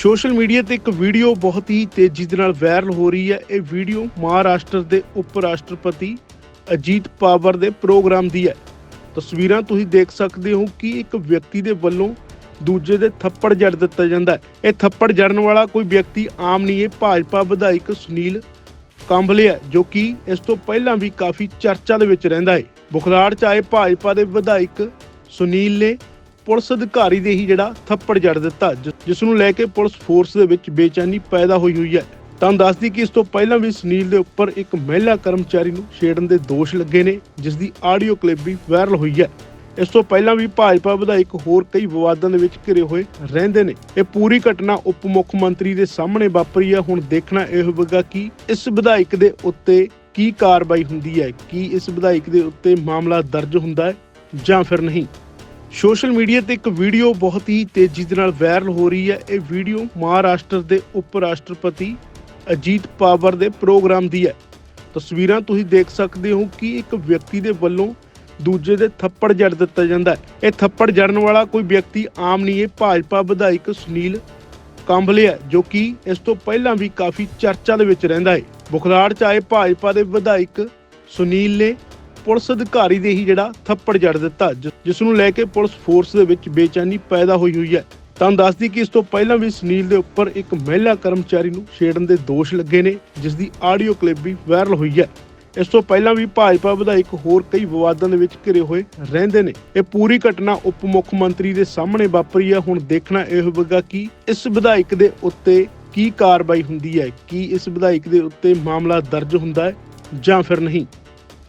Social media ਤੇ ਇੱਕ video ਬਹੁਤ ਹੀ ਤੇਜ਼ੀ ਦੇ ਨਾਲ ਵਾਇਰਲ ਹੋ ਰਹੀ ਹੈ। ਇਹ ਵੀਡੀਓ ਮਹਾਰਾਸ਼ਟਰ ਦੇ ਉਪ ਰਾਸ਼ਟਰਪਤੀ ਅਜੀਤ ਪਾਵਰ ਦੇ ਪ੍ਰੋਗਰਾਮ ਦੀ ਹੈ। ਤਸਵੀਰਾਂ ਤੁਸੀਂ ਦੇਖ ਸਕਦੇ ਹੋ ਕਿ ਇੱਕ ਵਿਅਕਤੀ ਦੇ ਵੱਲੋਂ ਦੂਜੇ ਦੇ ਥੱਪੜ ਜੜ ਦਿੱਤਾ ਜਾਂਦਾ ਹੈ। ਇਹ ਥੱਪੜ ਜੜਨ ਵਾਲਾ ਕੋਈ ਵਿਅਕਤੀ ਆਮ ਨਹੀਂ ਹੈ। ਭਾਜਪਾ ਵਿਧਾਇਕ ਸੁਨੀਲ ਕੰਬਲੇ ਹੈ, ਜੋ ਕਿ ਇਸ ਤੋਂ ਪਹਿਲਾਂ ਵੀ ਕਾਫੀ ਚਰਚਾ ਦੇ ਵਿੱਚ ਰਹਿੰਦਾ ਹੈ। ਬੁਖਲਾੜ ਚ ਆਏ ਭਾਜਪਾ ਦੇ ਵਿਧਾਇਕ ਸੁਨੀਲ ਨੇ ਪੁਲਿਸ ਅਧਿਕਾਰੀ ਦੇ ਹੀ ਜਿਹੜਾ ਥੱਪੜ ਜੜ ਦਿੱਤਾ ਜਿਸ ਨੂੰ ਲੈ ਕੇ ਪੁਲਿਸ ਫੋਰਸ ਦੇ ਵਿੱਚ ਬੇਚੈਨੀ ਪੈਦਾ ਹੋਈ ਹੋਈ ਹੈ। ਤਾਂ ਦੱਸਦੀ ਕਿ ਇਸ ਤੋਂ ਪਹਿਲਾਂ ਵੀ ਸੁਨੀਲ ਦੇ ਉੱਪਰ ਇੱਕ ਮਹਿਲਾ ਕਰਮਚਾਰੀ ਨੂੰ ਛੇੜਨ ਦੇ ਦੋਸ਼ ਲੱਗੇ ਨੇ, ਜਿਸ ਦੀ ਆਡੀਓ ਕਲਿੱਪ ਵੀ ਵਾਇਰਲ ਹੋਈ ਹੈ। ਇਸ ਤੋਂ ਪਹਿਲਾਂ ਵੀ ਭਾਜਪਾ ਵਿਧਾਇਕ ਹੋਰ ਕਈ ਵਿਵਾਦਾਂ ਦੇ ਵਿੱਚ ਘਿਰੇ ਹੋਏ ਰਹਿੰਦੇ ਨੇ। ਇਹ ਪੂਰੀ ਘਟਨਾ ਉਪ ਮੁੱਖ ਮੰਤਰੀ ਦੇ ਸਾਹਮਣੇ ਵਾਪਰੀ ਹੈ। ਹੁਣ ਦੇਖਣਾ ਇਹ ਹੋਵੇਗਾ ਕਿ ਇਸ ਵਿਧਾਇਕ ਦੇ ਉੱਤੇ ਕੀ ਕਾਰਵਾਈ ਹੁੰਦੀ ਹੈ, ਕੀ ਇਸ ਵਿਧਾਇਕ ਦੇ ਉੱਤੇ ਮਾਮਲਾ ਦਰਜ ਹੁੰਦਾ ਹੈ ਜਾਂ ਫਿਰ ਨਹੀਂ। ਸੋਸ਼ਲ ਮੀਡੀਆ ਤੇ ਇੱਕ ਵੀਡੀਓ ਬਹੁਤ ਹੀ ਤੇਜ਼ੀ ਦੇ ਨਾਲ ਵਾਇਰਲ ਹੋ ਰਹੀ ਹੈ। ਇਹ ਵੀਡੀਓ ਮਹਾਰਾਸ਼ਟਰ ਦੇ ਉਪ ਰਾਸ਼ਟਰਪਤੀ ਅਜੀਤ ਪਾਵਰ ਦੇ ਪ੍ਰੋਗਰਾਮ ਦੀ ਹੈ। ਤਸਵੀਰਾਂ ਤੁਸੀਂ ਦੇਖ ਸਕਦੇ ਹੋ ਕਿ ਇੱਕ ਵਿਅਕਤੀ ਦੇ ਵੱਲੋਂ ਦੂਜੇ ਦੇ ਥੱਪੜ ਜੜ ਦਿੱਤਾ ਜਾਂਦਾ ਹੈ। ਇਹ ਥੱਪੜ ਜੜਨ ਵਾਲਾ ਕੋਈ ਵਿਅਕਤੀ ਆਮ ਨਹੀਂ ਹੈ। ਭਾਜਪਾ ਵਿਧਾਇਕ ਸੁਨੀਲ ਕੰਬਲੇ ਹੈ, ਜੋ ਕਿ ਇਸ ਤੋਂ ਪਹਿਲਾਂ ਵੀ ਕਾਫੀ ਚਰਚਾ ਦੇ ਵਿੱਚ ਰਹਿੰਦਾ ਹੈ। ਬੁਖਲਾੜ ਚ ਆਏ ਭਾਜਪਾ ਦੇ ਵਿਧਾਇਕ ਸੁਨੀਲ ਨੇ ਪੁਲਿਸ ਅਧਿਕਾਰੀ ਦੇ ਹੀ ਜਿਹੜਾ ਥੱਪੜ ਜੜ ਦਿੱਤਾ, ਜਿਸ ਨੂੰ ਲੈ ਕੇ ਪੁਲਿਸ ਫੋਰਸ ਦੇ ਵਿੱਚ ਬੇਚੈਨੀ ਪੈਦਾ ਹੋਈ ਹੋਈ ਹੈ। ਤਾਂ ਦੱਸਦੀ ਕਿ ਇਸ ਤੋਂ ਪਹਿਲਾਂ ਵੀ ਸੁਨੀਲ ਦੇ ਉੱਪਰ ਇੱਕ ਮਹਿਲਾ ਕਰਮਚਾਰੀ ਨੂੰ ਛੇੜਨ ਦੇ ਦੋਸ਼ ਲੱਗੇ ਨੇ, ਜਿਸ ਦੀ ਆਡੀਓ ਕਲਿੱਪ ਵੀ ਵਾਇਰਲ ਹੋਈ ਹੈ। ਇਸ ਤੋਂ ਪਹਿਲਾਂ ਵੀ ਭਾਜਪਾ ਵਿਧਾਇਕ ਹੋਰ ਕਈ ਵਿਵਾਦਾਂ ਦੇ ਵਿੱਚ ਘਿਰੇ ਹੋਏ ਰਹਿੰਦੇ ਨੇ। ਇਹ ਪੂਰੀ ਘਟਨਾ ਉਪ ਮੁੱਖ ਮੰਤਰੀ ਦੇ ਸਾਹਮਣੇ ਵਾਪਰੀ ਹੈ। ਹੁਣ ਦੇਖਣਾ ਇਹ ਹੋਵੇਗਾ ਕਿ ਇਸ ਵਿਧਾਇਕ ਦੇ ਉੱਤੇ ਕੀ ਕਾਰਵਾਈ ਹੁੰਦੀ ਹੈ, ਕੀ ਇਸ ਵਿਧਾਇਕ ਦੇ ਉੱਤੇ ਮਾਮਲਾ ਦਰਜ ਹੁੰਦਾ ਹੈ ਜਾਂ ਫਿਰ ਨਹੀਂ।